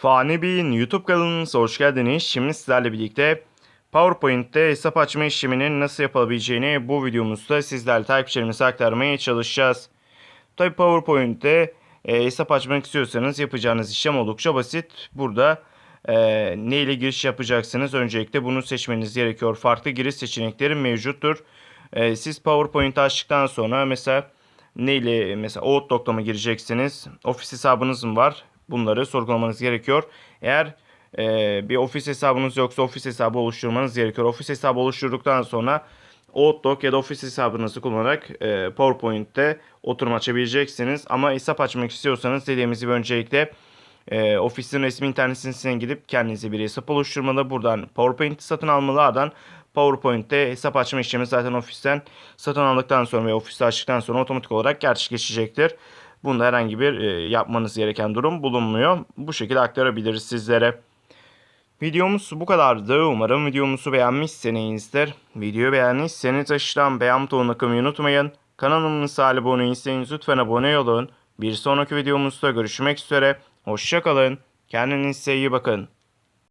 Fani Bey'in YouTube kanalınıza hoş geldiniz. Şimdi sizlerle birlikte PowerPoint'te hesap açma işleminin nasıl yapılabileceğini bu videomuzda sizlerle takipçilerimize aktarmaya çalışacağız. Tabi PowerPoint'te e, hesap açmak istiyorsanız yapacağınız işlem oldukça basit. Burada e, ne ile giriş yapacaksınız? Öncelikle bunu seçmeniz gerekiyor. Farklı giriş seçenekleri mevcuttur. E, siz PowerPoint açtıktan sonra mesela ne ile mesela Outlook'ta mı gireceksiniz? Ofis hesabınız mı var? Bunları sorgulamanız gerekiyor. Eğer e, bir ofis hesabınız yoksa ofis hesabı oluşturmanız gerekiyor. Ofis hesabı oluşturduktan sonra Outlook ya da ofis hesabınızı kullanarak e, PowerPoint'te oturum açabileceksiniz. Ama hesap açmak istiyorsanız dediğimiz gibi öncelikle e, ofisin resmi internet sitesine gidip kendinize bir hesap oluşturmalı. Buradan PowerPoint'i satın almalardan PowerPoint'te hesap açma işlemi zaten ofisten satın aldıktan sonra ve ofiste açtıktan sonra otomatik olarak gerçekleşecektir. Bunda herhangi bir e, yapmanız gereken durum bulunmuyor. Bu şekilde aktarabiliriz sizlere. Videomuz bu kadardı. Umarım videomuzu beğenmişsinizdir. Videoyu beğendiyseniz aşağıdan beğen butonuna kılmayı unutmayın. Kanalımıza abone değilseniz lütfen abone olun. Bir sonraki videomuzda görüşmek üzere. Hoşçakalın. Kendinize iyi bakın.